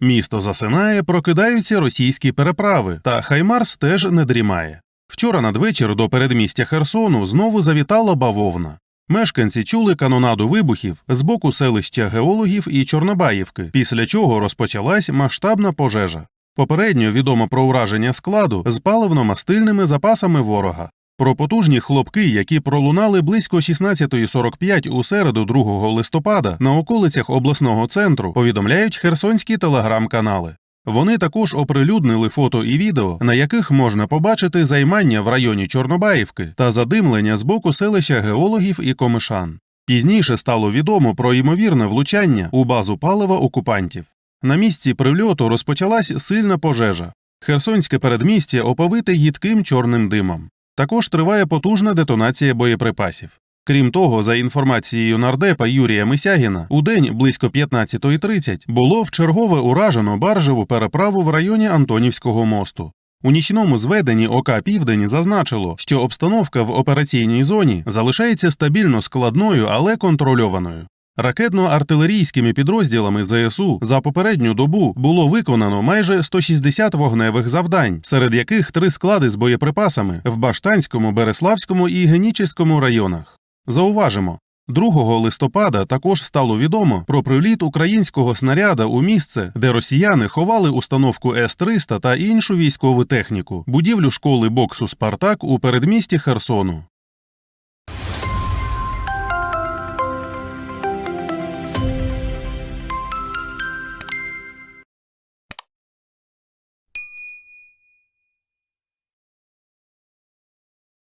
Місто засинає, прокидаються російські переправи, та Хаймарс теж не дрімає. Вчора надвечір до передмістя Херсону знову завітала бавовна. Мешканці чули канонаду вибухів з боку селища геологів і Чорнобаївки, після чого розпочалась масштабна пожежа. Попередньо відомо про ураження складу з паливно-мастильними запасами ворога. Про потужні хлопки, які пролунали близько 16.45 у середу 2 листопада на околицях обласного центру, повідомляють херсонські телеграм-канали. Вони також оприлюднили фото і відео, на яких можна побачити займання в районі Чорнобаївки та задимлення з боку селища геологів і комишан. Пізніше стало відомо про ймовірне влучання у базу палива окупантів. На місці прильоту розпочалась сильна пожежа. Херсонське передмістя оповите їдким чорним димом. Також триває потужна детонація боєприпасів. Крім того, за інформацією нардепа Юрія Мисягіна, у день близько 15.30 було вчергове уражено баржеву переправу в районі Антонівського мосту. У нічному зведенні ОК Південь зазначило, що обстановка в операційній зоні залишається стабільно складною, але контрольованою. Ракетно-артилерійськими підрозділами ЗСУ за попередню добу було виконано майже 160 вогневих завдань, серед яких три склади з боєприпасами в Баштанському, Береславському і Генічеському районах. Зауважимо. 2 листопада також стало відомо про приліт українського снаряда у місце, де росіяни ховали установку С-300 та іншу військову техніку, будівлю школи боксу Спартак у передмісті Херсону.